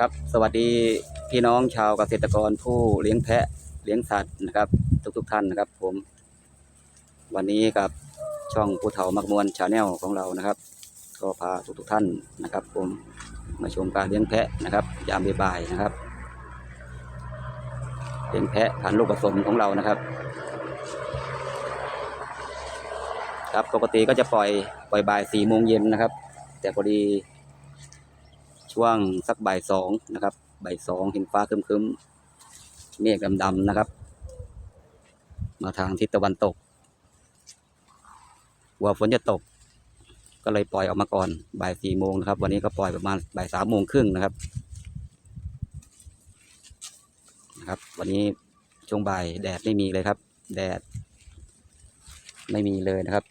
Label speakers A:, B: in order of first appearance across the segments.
A: ครับ สวัสดีพี่น้องชาวเกษตรกรผู้เลี้ยงแพะเลี้ยงสัตว์นะครับ ทุกๆทท่านนะครับ ผม วันนี้กับช่องผู้เฒ่ามักมวลชาแนลของเรานะครับ ก็พาทุกๆท่านนะครับ ผมมาชมการเลี้ยงแพะนะครับ ยามบ่ายนะครับเลี้ยงแพะพันธุ์ลูกผสมของเรานะครับ ครับปกติก็จะปล่อยปล่อยบ่ายสี่โมงเย็นนะครับ แต่พอดี ช่วงสักบ่ายสองนะครับบ่ายสองเห็นฟ้าครึมๆเมฆดำๆนะครับ มาทางทิศตะวันตกกลัวฝนจะตก ก็เลยปล่อยออกมาก่อนบ่ายสี่โมงนะครับ วันนี้ก็ปล่อยประมาณบ่ายสามโมงครึ่งนะครับนะครับ วันนี้ช่วงบ่ายแดดไม่มีเลยครับ แดด ไม่มีเลยนะครับ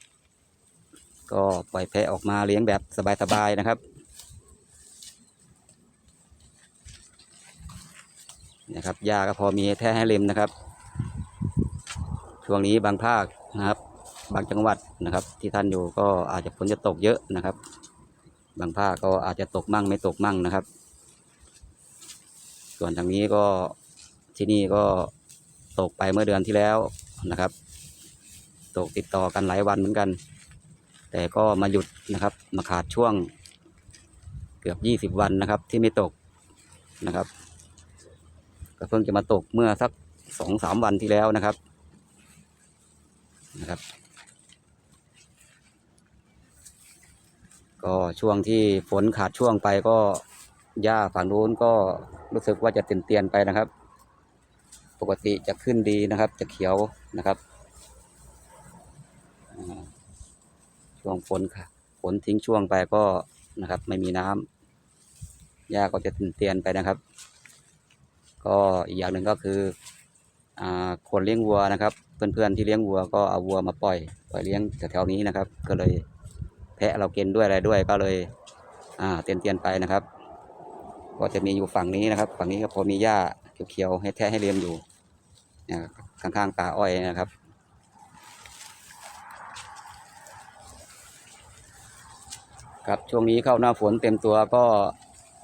A: ก็ปล่อยแพะออกมาเลี้ยงแบบสบายๆนะครับ นะครับหญ้าก็พอมีแท้ให้เล็มนะครับ ช่วงนี้บางภาคนะครับ บางจังหวัดนะครับ ที่ท่านอยู่ก็อาจจะฝนจะตกเยอะนะครับ บางภาคก็อาจจะตกมั่งไม่ตกมั่งนะครับ ส่วนทางนี้ก็ที่นี่ก็ตกไปเมื่อเดือนที่แล้วนะครับ ตกติดต่อกันหลายวันเหมือนกัน แต่ก็มาหยุดนะครับ มาขาดช่วงเกือบยี่สิบวันนะครับที่ไม่ตกนะครับ ก็เพิ่งจะมาตกเมื่อสักสองสามวันที่แล้วนะครับนะครับ ก็ช่วงที่ฝนขาดช่วงไปก็หญ้าฝั่งนู้นก็รู้สึกว่าจะเตียนๆไปนะครับ ปกติจะขึ้นดีนะครับ จะเขียวนะครับช่วงฝนค่ะฝนทิ้งช่วงไปก็นะครับ ไม่มีน้ำหญ้าก็จะเตียนๆไปนะครับ ก็อีกอย่างหนึ่งก็คือคนเลี้ยงวัวนะครับ เพื่อนๆที่เลี้ยงวัวก็เอาวัวมาปล่อยปล่อยเลี้ยงแถวๆนี้นะครับ ก็เลยแพะเรากินด้วยอะไรด้วยก็เลยเตียนเตียนๆไปนะครับ ก็จะมีอยู่ฝั่งนี้นะครับ ฝั่งนี้ก็พอมีหญ้าเขียวๆให้แทะให้เลี้ยงอยู่ข้างๆป่าอ้อยนะครับครับช่วงนี้เข้าหน้าฝนเต็มตัวก็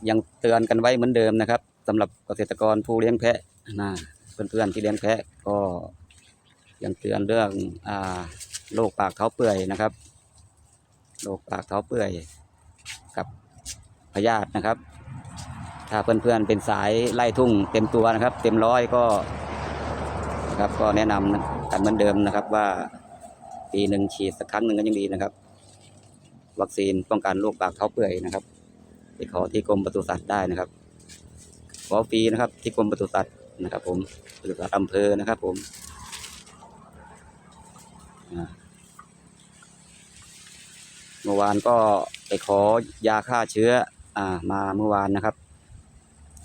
A: ยังเตือนกันไว้เหมือนเดิมนะครับ สำหรับเกษตรกรผู้เลี้ยงแพะนะเพื่อนๆที่เลี้ยงแพะก็ยังเตือนเรื่องอ่าโรคปากเท้าเปื่อยนะครับโรคปากเท้าเปื่อยกับพยาธินะครับ ถ้าเพื่อนๆเป็นสายไล่ทุ่งเต็มตัวนะครับ เต็มร้อยก็นะครับก็แนะนำกันเหมือนเดิมนะครับว่าปีหนึ่งฉีดสักครั้งหนึ่งก็ยังดีนะครับ วัคซีนป้องกันโรคปากเท้าเปื่อยนะครับไปขอที่กรมปศุสัตว์ได้นะครับ ขอฟรีนะครับ ที่กรมปศุสัตว์นะครับ ผมปศุสัตว์อำเภอนะครับ ผมเมื่อวานก็ไปขอยาฆ่าเชื้ออ่ามาเมื่อวานนะครับ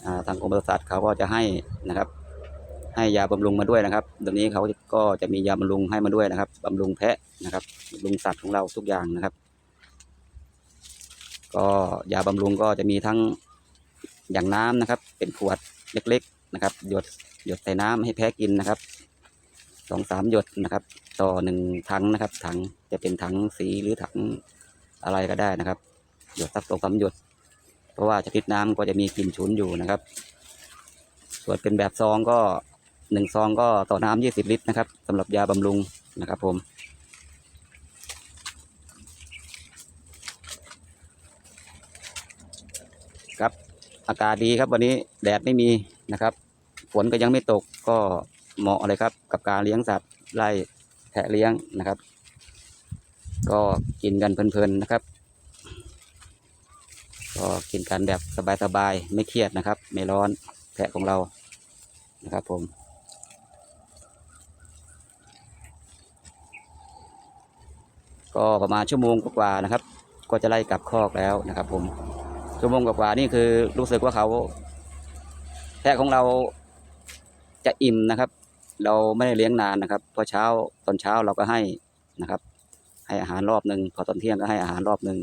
A: อ่าทางกรมปศุสัตว์เขาก็จะให้นะครับ ให้ยาบำรุงมาด้วยนะครับตรงนี้เขาก็จะมียาบำรุงให้มาด้วยนะครับบำรุงแพะนะครับบำรุงสัตว์ของเราทุกอย่างนะครับ ก็ยาบำรุงก็จะมีทั้ง อย่างน้ำนะครับ เป็นขวดเล็กๆนะครับ หยดหยดใส่น้ำให้แพะกินนะครับสองสามหยดนะครับ ต่อหนึ่งถังนะครับ ถังจะเป็นถังสีหรือถังอะไรก็ได้นะครับ หยดสักสองสามหยด เพราะว่าชนิดน้ำก็จะมีกลิ่นฉุนอยู่นะครับ ส่วนเป็นแบบซองก็หนึ่งซองก็ต่อน้ำยี่สิบลิตรนะครับสำหรับยาบำรุงนะครับผมครับ อากาศดีครับวันนี้แดดไม่มีนะครับ ฝนก็ยังไม่ตกก็เหมาะเลยครับ กับการเลี้ยงสัตว์ไล่แพะเลี้ยงนะครับ ก็กินกันเพลินๆนะครับ ก็กินกันแบบสบายๆไม่เครียดนะครับ ไม่ร้อนแพะของเรานะครับ ผมก็ประมาณชั่วโมงกว่านะครับ ก็จะไล่กลับคอกแล้วนะครับผม ชั่วโมงกว่าๆนี่คือรู้สึกว่าเขาแพะของเราจะอิ่มนะครับ เราไม่ได้เลี้ยงนานนะครับพอเช้าตอนเช้าเราก็ให้นะครับ ให้อาหารรอบหนึ่งพอตอนเที่ยงก็ให้อาหารรอบหนึ่ง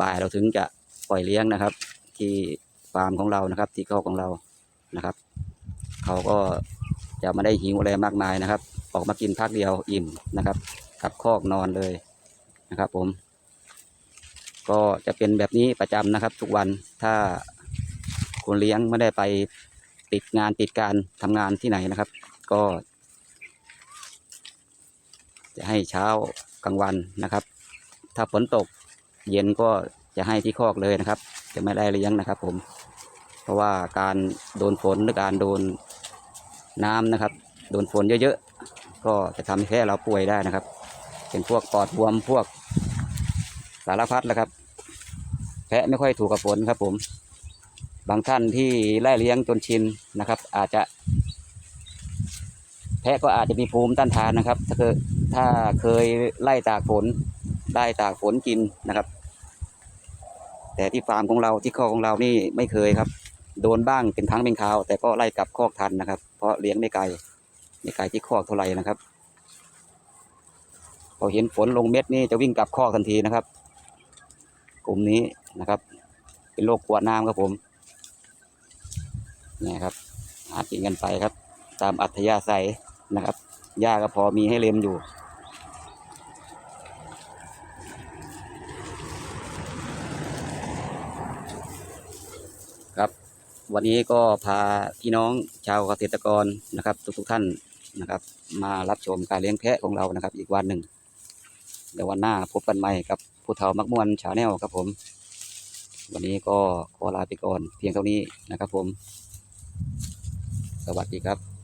A: บ่ายเราถึงจะปล่อยเลี้ยงนะครับ ที่ฟาร์มของเรานะครับ ที่คอกของเรานะครับ เขาก็จะไม่ได้หิวอะไรมากมายนะครับ ออกมากินพักเดียวอิ่มนะครับกลับคอกนอนเลยนะครับ ผม ก็จะเป็นแบบนี้ประจำนะครับ ทุกวันถ้าคนเลี้ยงไม่ได้ไปติดงานติดการทำงานที่ไหนนะครับ ก็ จะให้เช้ากลางวันนะครับ ถ้าฝนตกเย็นก็จะให้ที่คอกเลยนะครับ จะไม่ได้เลี้ยงนะครับ ผม เพราะว่าการโดนฝนหรือการโดนน้ำนะครับ โดนฝนเยอะๆก็จะทำให้แพะเราป่วยได้นะครับ เป็นพวกปอดบวมพวก สารพัดแหละครับ แพะไม่ค่อยถูกกับฝนครับผม บางท่านที่ไล่เลี้ยงจนชินนะครับ อาจจะ แพะก็อาจจะมีภูมิต้านทานนะครับ ถ้าเคยถ้าเคยไล่ตากฝนได้ตากฝนกินนะครับ แต่ที่ฟาร์มของเราที่คอกของเรานี่ไม่เคยครับ โดนบ้างเป็นครั้งเป็นคราว แต่ก็ไล่กลับคอกทันนะครับ เพราะเลี้ยงไม่ไกลไม่ไกลที่คอกเท่าไหร่นะครับพอเห็นฝนลงเม็ดนี่จะวิ่งกลับคอกทันทีนะครับ กลุ่มนี้นะครับ เป็นโรคกลัวน้ำครับผมเนี่ยครับ หากินกันไปครับ ตามอัธยาศัยนะครับหญ้าก็พอมีให้เล็มอยู่ครับ วันนี้ก็พาพี่น้องชาวเกษตรกรนะครับ ทุกๆท่านนะครับ มารับชมการเลี้ยงแพะของเรานะครับ อีกวันหนึ่งเดี๋ยววันหน้าพบกันใหม่กับ ผู้เฒ่ามักมวนชาแนลครับผม วันนี้ก็ขอลาไปก่อนเพียงเท่านี้นะครับผม สวัสดีครับ